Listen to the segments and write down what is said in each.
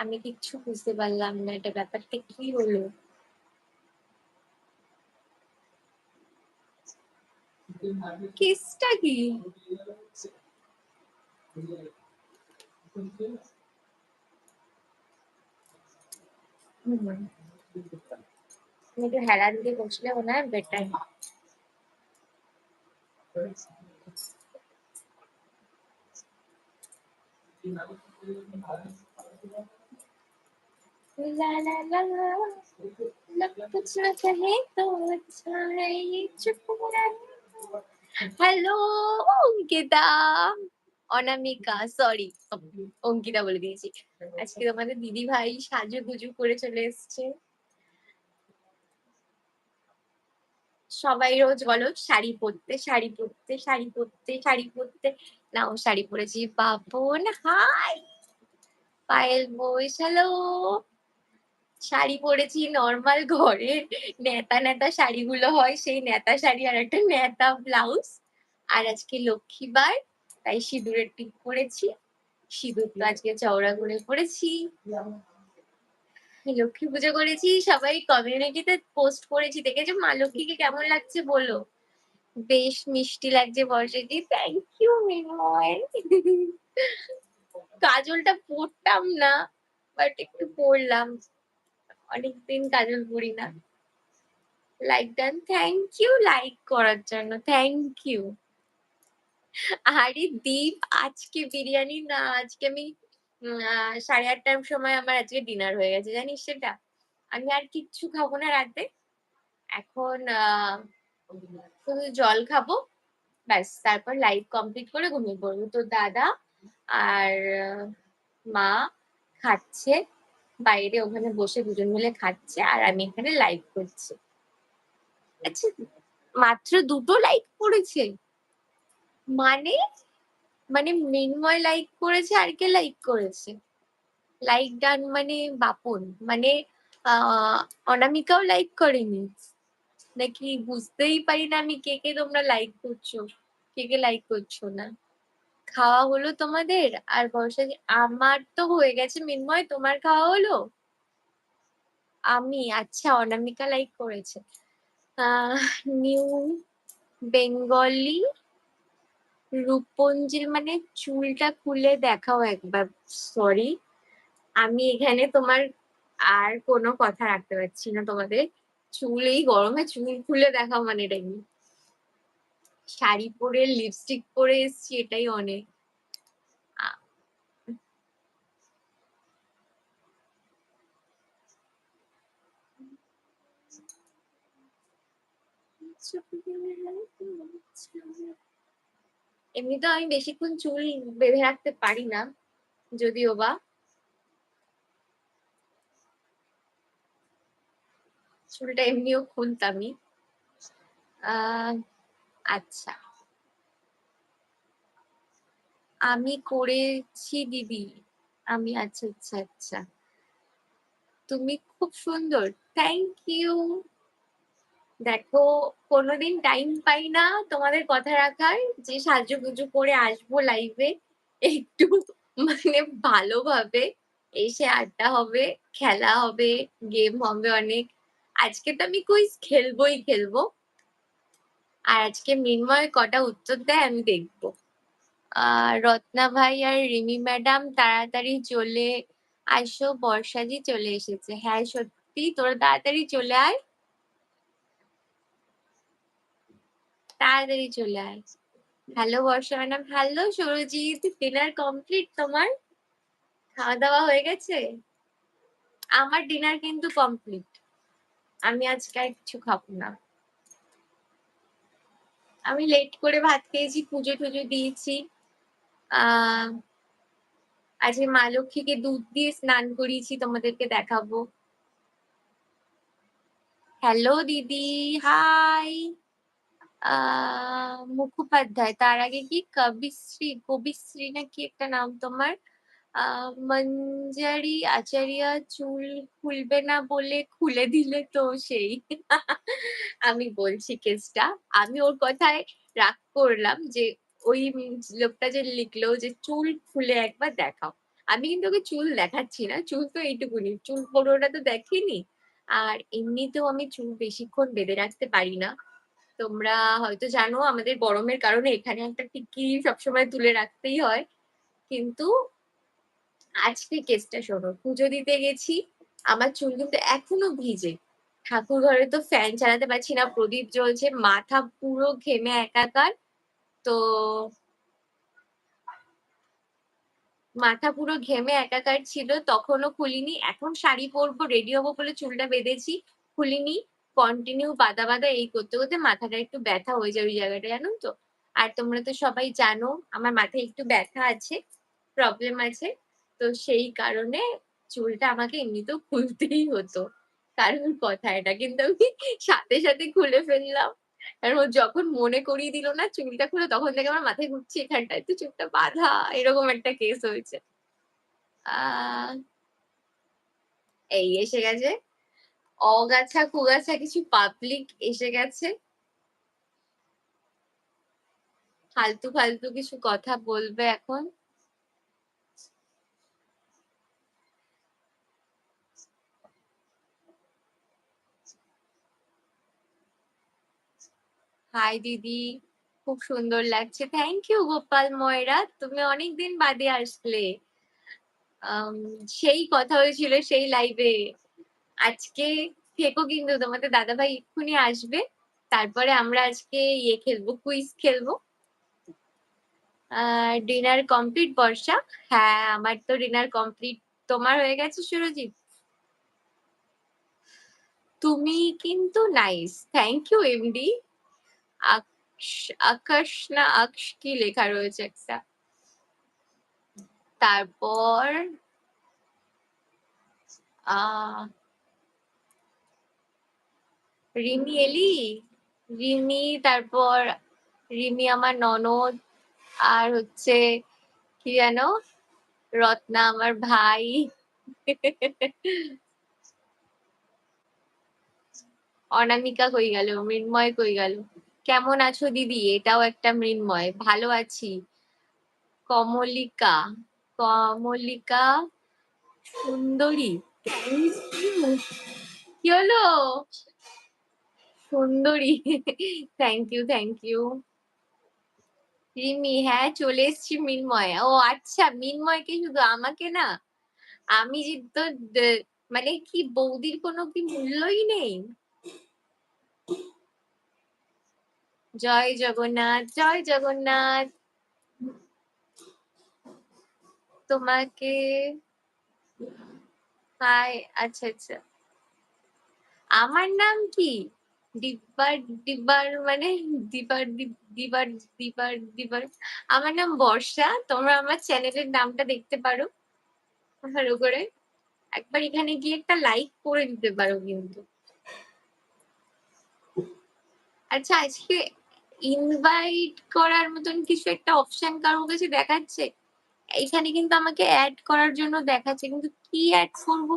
আমি কিচ্ছু বুঝতে পারলাম না, এটা ব্যাপারটা কি হলো? কেসটা কি। একটু হেলা দিয়ে বসলে মনে হয় বেটার ला ला ला ला लग कुछ न कहे तो अच्छा है ये चुप হ্যালো অঙ্কিতা অনামিকা সরি অঙ্কিতা বলে দিয়েছি আজকে তোমাদের দিদি ভাই সাজু গুজু করে চলে এসছে সবাই রোজ বলো শাড়ি পরতে শাড়ি পরতে শাড়ি পরতে শাড়ি পরতে নাও শাড়ি পরেছি বাপন হাই পায়েল বইস হ্যালো শাড়ি পরেছি নর্মাল ঘরে। নেতা নেতা শাড়িগুলো হয়, সেই নেতা শাড়ি আর একটা নেতা ব্লাউজ আর আজকে লক্ষ্মীবার, তাই সিঁদুরের টিপ পরেছি। সিঁদুর তো আজকে চওড়া করে পরেছি। লক্ষ্মী পুজো করেছি, সবাই কমিউনিটিতে পোস্ট করেছি। দেখেছ মা লক্ষ্মীকে কেমন লাগছে বলো? বেশ মিষ্টি লাগছে বর্ষাটি থ্যাংক ইউ মিনময় কাজলটা পরতাম না বাট একটু পরলাম। অনেকদিন কাজল পরি না। Like done thank you like করার জন্য। থ্যাংক ইউ আরে দীপ, আজকে বিরিয়ানি না, আজকে আমি সাড়ে আটটার সময় আমার আজকে ডিনার হয়ে গেছে, জানিস সেটা? আমি আর কিচ্ছু খাব না রাতে। এখন শুধু জল খাব। ব্যাস, তারপর লাইভ কমপ্লিট করে ঘুমিয়ে পড়ব। তো দাদা আর, মা খাচ্ছে। বাইরে ওখানে বসে দুজন মিলে খাচ্ছে আর আমি এখানে লাইভ করছি। আচ্ছা মাত্র দুটো লাইক করেছে। মানে মানে মৃন্ময় লাইক করেছে আর কে লাইক করেছে? লাইক ডান মানে বাপন মানে অনামিকাও লাইক করেনি। নাকি বুঝতেই পারি না আমি কে কে তোমরা লাইক করছ, কে কে লাইক করছ না। খাওয়া হলো তোমাদের? আর বর্ষা আমার তো হয়ে গেছে মিনময় তোমার খাওয়া হলো? আমি আচ্ছা অনামিকা লাইক করেছে। নিউ বেঙ্গলি রূপঞ্জিল মানে চুলটা খুলে দেখাও একবার সরি আমি এখানে তোমার আর কোনো কথা রাখতে পারছি না তোমাদের। চুল এই গরমে চুল খুলে দেখাও মানে এটা শাড়ি পরে লিপস্টিক পরে এসছি, এটাই অনেক। এমনি তো আমি বেশিক্ষণ চুল বেঁধে রাখতে পারি না, যদিও বা। চুলটা এমনিও খুলতামই আচ্ছা। আমি করেছি দিদি। আমি আচ্ছা আচ্ছা আচ্ছা। তুমি খুব সুন্দর। থ্যাংক ইউ দেখো, কোনোদিন টাইম পাই না তোমাদের কথা রাখার। যে সাজুগুজু করে আসব লাইভে একটু মানে ভালোভাবে এসে আড্ডা হবে, খেলা হবে গেম হবে অনেক। আজকে তো আমি কুইজ খেলবোই খেলব। আর আজকে মৃন্ময় কটা উত্তর দেয় আমি দেখব। রত্না ভাই আর রিমি ম্যাডাম তাড়াতাড়ি চলে আসো, বর্ষাজি চলে এসেছে। হ্যাঁ সত্যি? তোরা তাড়াতাড়ি চলে আয়। তাড়াতাড়ি চলে আয়। Hello, Barsha madam. Hello, Surajit, dinner complete তোমার? খাওয়া দাওয়া হয়ে গেছে? আমার ডিনার কিন্তু কমপ্লিট। আমি আজকে কিছু খাব না। আমি লেট করে ভাত খেয়েছি, পুজো টুজো দিয়েছি। আজকে মা লক্ষ্মীকে দুধ দিয়ে স্নান করিয়েছি, তোমাদেরকে দেখাবো। হ্যালো দিদি হাই মুখোপাধ্যায়, তার আগে কি কবিশ্রী কবিশ্রী না কি একটা নাম তোমার? মঞ্জারি আচারিয়া চুল খুলবে না বলে খুলে দিলে তো সেই আমি বলছি কেসটা আমি ওর কথায় রাগ করলাম যে, ওই লোকটা যে লিখলো যে, চুল খুলে একবার দেখাও আমি কিন্তু ওকে চুল দেখাচ্ছি না। চুল তো এইটুকুনি। চুল পুরোটা তো দেখিনি আর এমনিতেও আমি চুল বেশিক্ষণ বেঁধে রাখতে পারি না। তোমরা হয়তো জানো আমাদের গরমের কারণে এখানে একটা টিক্কি সবসময় তুলে রাখতেই হয়। কিন্তু আজকে কেসটা শোনো। পুজো দিতে গেছি। আমার চুল কিন্তু এখনও ভিজে। ঠাকুর ঘরে তো ফ্যান চালাতে পারছি না। প্রদীপ জ্বলছে। মাথা পুরো ঘেমে একাকার। তো মাথা পুরো ঘেমে একাকার ছিল। তখনও খুলিনি। এখন শাড়ি পরবো, রেডি হব বলে চুলটা বেঁধেছি। খুলিনি। কন্টিনিউ বাঁধা, বাঁধা এই করতে, করতে মাথাটা একটু ব্যথা হয়ে যায় ওই জায়গাটা জানো তো? আর তোমরা তো সবাই জানো আমার মাথায় একটু ব্যথা আছে, প্রবলেম আছে। তো সেই কারণে চুলটা আমাকে এমনিতেও খুলতেই হতো। কারণ কথা এটা। কিন্তু আমি সাথে, সাথে খুলে ফেললাম। ও যখন মনে করিয়ে দিল না চুলটা খুলে তখন থেকে আমার মাথায় ঘুরছে এখানটায় তো চুলটা বাঁধা। এরকম একটা কেস হয়েছে। এই এসে গেছে। অগাছা কুগাছা কিছু পাবলিক এসে গেছে। ফালতু, ফালতু কিছু কথা বলবে এখন। হাই দিদি। খুব সুন্দর লাগছে। থ্যাংক ইউ গোপাল ময়রা। তুমি অনেকদিন বাদে আসলে। সেই কথা হয়েছিল সেই লাইভে। আজকে থেকো কিন্তু তোমাদের দাদাভাই এক্ষুনি আসবে। তারপরে আমরা আজকে ইয়ে খেলব, কুইজ খেলব। Dinner complete Barsha? হ্যাঁ, আমার তো ডিনার কমপ্লিট। তোমার হয়ে গেছে সুরজিৎ? তুমি কিন্তু nice. Thank you MD. Akash না আকশ কি লেখা রয়েছে একটা। তারপর রিমি এলি? রিমি, তারপর রিমি আমার ননদ। আর হচ্ছে কি যেন? রত্না আমার ভাই। অনামিকা কই গেল? মৃন্ময় কই গেল? কেমন আছো দিদি? এটাও একটা মৃন্ময়। ভালো আছি। কমলিকা, কমলিকা সুন্দরী। কি হলো? সুন্দরী। Thank you, thank you. Rimi হ্যাঁ, চলে এসছি মৃন্ময়। ও আচ্ছা মৃন্ময়কে শুধু আমাকে না? আমি যে তো মানে কি বৌদির কোনো কি মূল্যই নেই? জয় জগন্নাথ, জয় জগন্নাথ। তোমাকে হাই আচ্ছা, আচ্ছা। আমার নাম কি? ডিব্বার ডিব্বার মানে দিবার দিব দিবার দিবার দিবার আমার নাম বর্ষা। তোমরা আমার চ্যানেলের নামটা দেখতে পারো। ভালো করে। একবার এখানে গিয়ে একটা লাইক করে দিতে পারো কিন্তু। আচ্ছা আজকে ইনভাইট করার মতন কিছু একটা অপশন কারোর কাছে দেখাচ্ছে? এইখানে কিন্তু আমাকে অ্যাড করার জন্য দেখাচ্ছে। কিন্তু কি অ্যাড করব?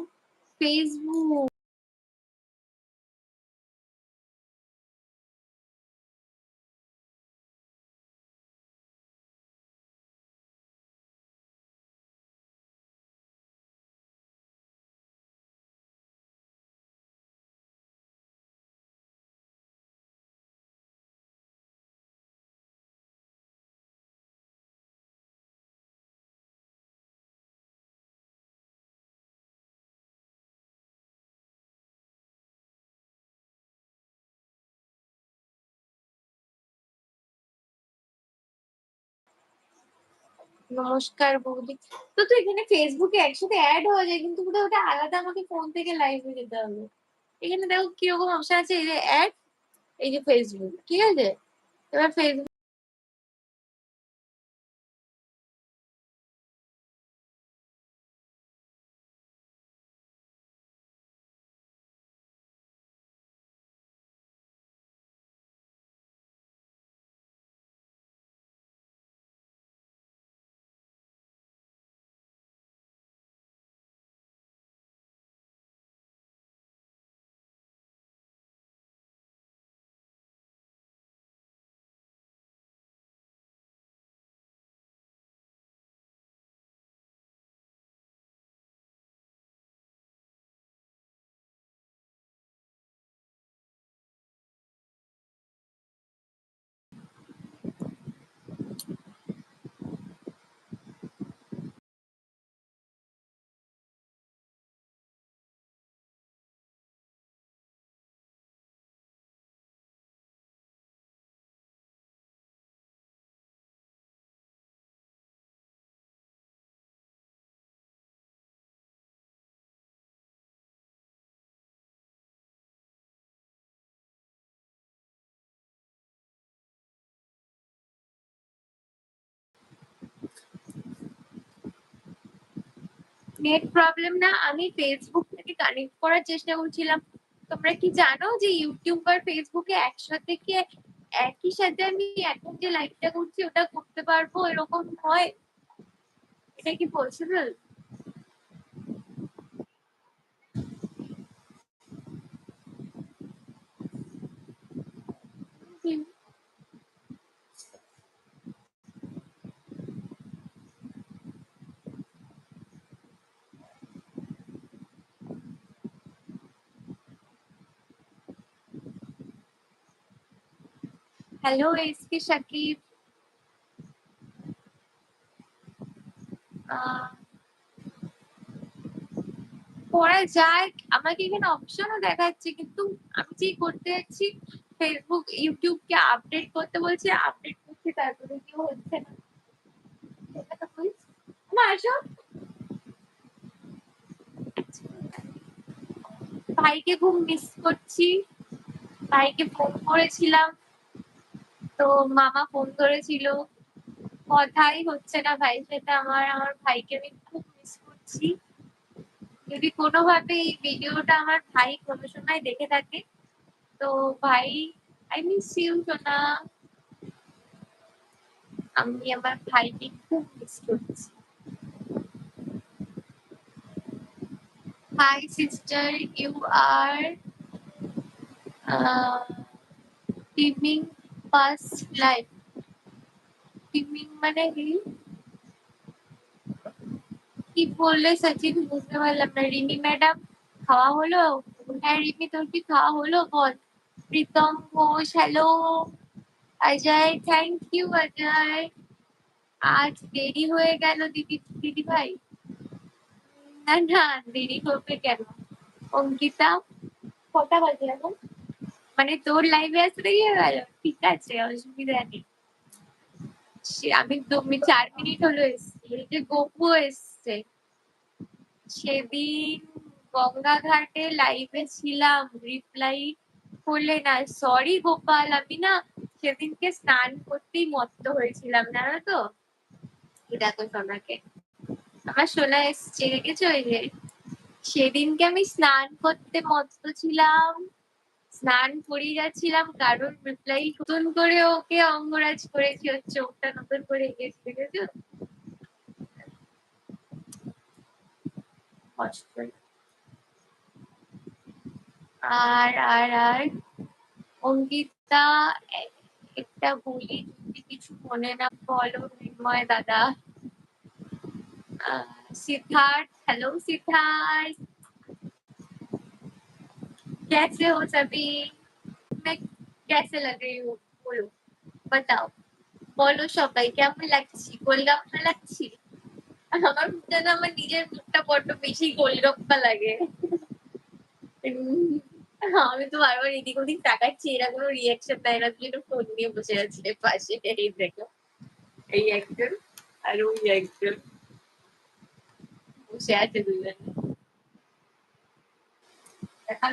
Facebook নমস্কার বৌদি। তো, তুই এখানে ফেসবুকে একসাথে অ্যাড হয়ে যায় কিন্তু ওটা ওটা আলাদা আমাকে ফোন থেকে লাইভে যেতে হবে। এখানে দেখো কীরকম অপশন আছে এই যে অ্যাড এই যে ফেসবুক ঠিক আছে? এবার ফেসবুক নেট প্রবলেম না, আমি ফেসবুক থেকে কানেক্ট করার চেষ্টা করছিলাম। তোমরা কি জানো যে ইউটিউব আর ফেসবুকে একসাথে কি একই সাথে আমি এখন যে লাইভটা করছি, ওটা করতে পারব এরকম হয়? এটা কি possible hello S K Shakib করা যায়, আমাকে এখানে অপশনও দেখাচ্ছে, কিন্তু আমি যে করতে যাচ্ছি ফেসবুক ইউটিউবকে আপডেট করতে বলছে আপডেট করছি, তারপরে কেউ হচ্ছে না। মা, আসো। ভাইকে খুব মিস করছি ভাইকে ফোন করেছিলাম। তো মামা ফোন করেছিল। কথাই হচ্ছে না ভাইয়ের সাথে আমার আমার ভাইকে আমি খুব মিস করছি। যদি কোনোভাবে এই ভিডিওটা আমার ভাই কোনো সময় দেখে থাকে, তো ভাই আই মিস ইউ সোনা। আমি আমার ভাইকে খুব মিস করছি। হাই সিস্টার ইউ আর টিমিং পাস লাইফ টিমিং মানে কি? কি বললে সচিন? বুঝতে পারলাম না। রিমি ম্যাডাম, খাওয়া হলো? হ্যাঁ রিমি, তোর কি খাওয়া হলো? বল। Pritam, Ghosh hello Ajay thank you Ajay. আজ দেরি হয়ে গেল দিদি দিদি ভাই। না না, দেরি হবে কেন? অঙ্কিতা, কটা বাজে এখন? মানে তোর লাইভে আসতে গিয়ে গেল ঠিক আছে, অসুবিধা নেই। আমি দু চার মিনিট হলো এসছি। যে গপু এসছে। সেদিন গঙ্গাঘাটে লাইভে ছিলাম। রিপ্লাই করলে না সরি গোপাল, আমি না সেদিনকে স্নান করতেই মত্ত হয়েছিলাম, জানো তো? দেখো সোনাকে। আমার সোনা এসছে, দেখেছ ওই যে? সেদিনকে আমি স্নান করতে মত্ত ছিলাম। স্নান করিয়ে যাচ্ছিলাম, কারণ রিপ্লাই নতুন করে ওকে অঙ্গরাজ করেছি, ওর চোখটা নতুন করে গেছি দেখেছ? আর আর আর, অঙ্কিতা, একটা বলি, যদি কিছু মনে না বলো মৃন্ময় দাদা। সিদ্ধার্থ হ্যালো সিদ্ধার্থ। कैसे हो सभी मैं कैसे लग रही हूँ बोलो बताओ বলো সবাই কেমন লাগছি গোলগাপ্পা লাগছি আমার যেন আমার নিজের মুখটা বড্ড বেশি গোলগাপ্পা লাগে উম, আমি তো বারবার এদিক ওদিক তাকাচ্ছি এরা কোনো রিয়াকশন দেয় না তুই ফোন নিয়ে বসে আছে পাশে এই দেখো এই একজন আর ওই একজন বসে আছে দুজন এখন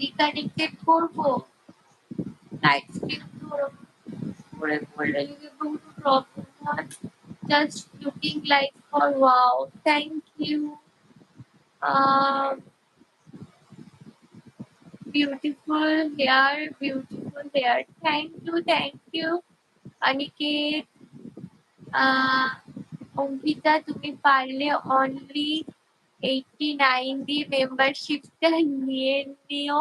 রিকানেক্টেড করব লাইট স্ক্রিন করে করলে যদি কোনো প্রবলেম হয় just looking like for wow thank you um beautiful hair beautiful hair thank you thank you Aniket আহ অঙ্কিতা তুমি পারলে অনলি এইটটি নাইন দিয়ে মেম্বারশিপটা নিয়ে নিও।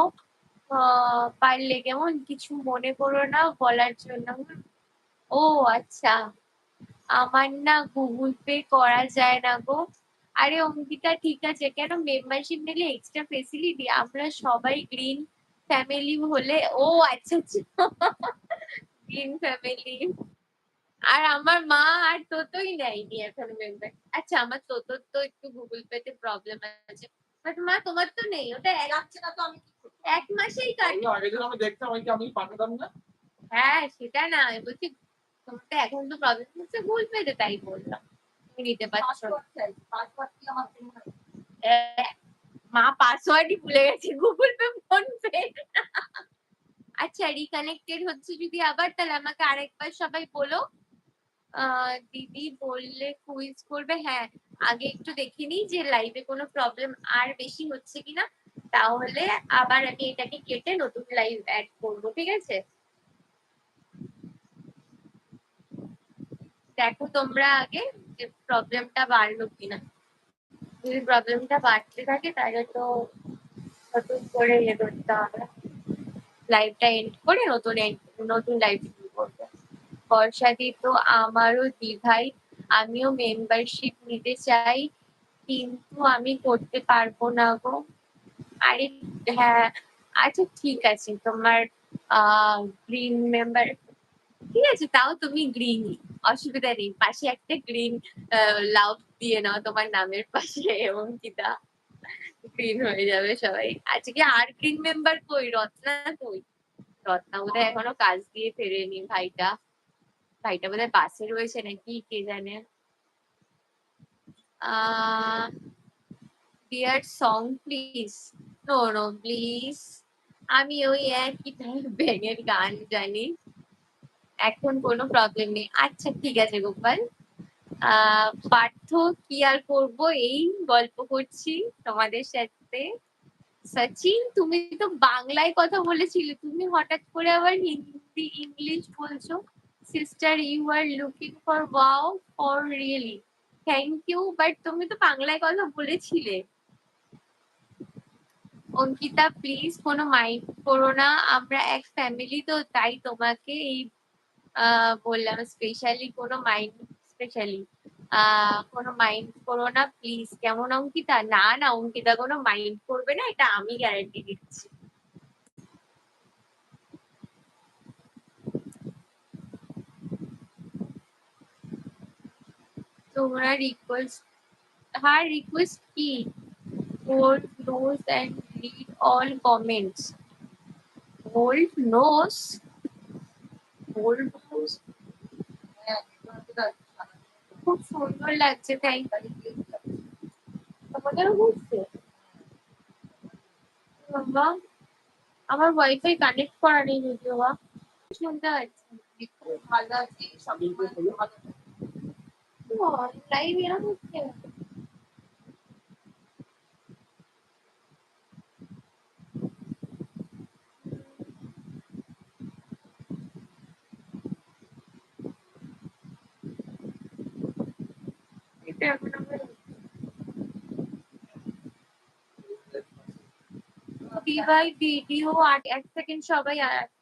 পারলে কেমন? কিছু মনে করো না বলার জন্য। ও আচ্ছা। আমার না গুগল পে করা যায় না গো। আরে, অঙ্কিতা, ঠিক আছে। কেন? মেম্বারশিপ নিলে এক্সট্রা ফেসিলিটি আমরা সবাই গ্রিন ফ্যামিলি হলে ও আচ্ছা আচ্ছা। গ্রিন ফ্যামিলি আর আমার মা আর তোতোই নেয়নি এখন মেম্বার আচ্ছা আমার তোতোর তো একটু গুগল পেতে প্রবলেম আছে। বাট মা তোমার তো নেই ওটা এক- যাচ্ছে না তো আমি এক মাসেই আমি আগে যখন আমি দেখতাম আমি কি আমি পাঠাতাম না? হ্যাঁ সেটা না আমি বলছি তোমার তো এখন তো প্রবলেম হচ্ছে গুগল পেতে তাই বললাম। তুমি নিতে পারছ। মা পাসওয়ার্ডই ভুলে গেছে গুগল পে ফোন পে আচ্ছা রিকানেক্টেড হচ্ছে যদি আবার তাহলে আমাকে আরেকবার সবাই বলো। দিদি বললে কুইজ করবে। হ্যাঁ আগে একটু দেখে নিই যে লাইভে কোনো প্রবলেম আর বেশি হচ্ছে কিনা। তাহলে আবার আমি এটাকে কেটে নতুন লাইভ অ্যাড করব, ঠিক আছে? দেখো তোমরা আগে প্রবলেমটা বাড়লো কিনা। যদি প্রবলেমটা বাড়তে থাকে, তাহলে তো নতুন করে ইয়ে করতে হবে। লাইভটা এন্ড করে নতুন নতুন লাইভ শুরু করব বর্ষাদি তো আমারও দিভাই আমিও মেম্বারশিপ নিতে চাই, কিন্তু আমি করতে পারব না গো। আরে হ্যাঁ আচ্ছা ঠিক আছে, তোমার গ্রিন মেম্বার ঠিক আছে, তাও তুমি গ্রিন অসুবিধা নেই। পাশে একটা গ্রিন লাভ দিয়ে নাও তোমার নামের পাশে এবং কিতা গ্রিন হয়ে যাবে সবাই। আজকে আর গ্রিন মেম্বার কই? রত্না কই? রত্না বোধহয় এখনও কাজ দিয়ে ফেরেনি ভাইটা। ভাইটা বোধহয় বাসে রয়েছে নাকি কে জানে? Dear song please no no please আমি ওই একই ব্যাঙের গান জানি। এখন কোনো প্রবলেম নেই। আচ্ছা ঠিক আছে গোপাল। পার্থ, কি আর করব? এই গল্প করছি তোমাদের সাথে। সচিন, তুমি তো বাংলায় কথা বলেছিলে। তুমি হঠাৎ করে আবার হিন্দি, ইংলিশ বলছো। Sister you are looking for wow for really thank you but তুমি তো বাংলায় কথা বলেছিলে। অঙ্কিতা প্লিজ কোনো মাইন্ড করো না। আমরা এক ফ্যামিলি তো তাই তোমাকে এই বললাম স্পেশালি কোনো মাইন্ড স্পেশালি কোনো মাইন্ড করো না প্লিজ কেমন অঙ্কিতা? না না, অঙ্কিতা কোনো মাইন্ড করবে না, এটা আমি গ্যারান্টি দিচ্ছি। তোমরা রিকোয়েস্ট হ্যাঁ রিকোয়েস্ট কি hold nose and read all comments. Hold nose hold nose. হ্যাঁ এগুলো তো খুব সুন্দর লাগছে থ্যাংক তোমাদেরও বুঝছে বাবা আমার ওয়াইফাই কানেক্ট করা নেই যদিও বা শুনতে পাচ্ছি ভালো আছে সব ভালো লাইভ এরকম হচ্ছে এটা এখন আমার দিভাই ভিডিও আট এক সেকেন্ড সবাই আসছি আমি।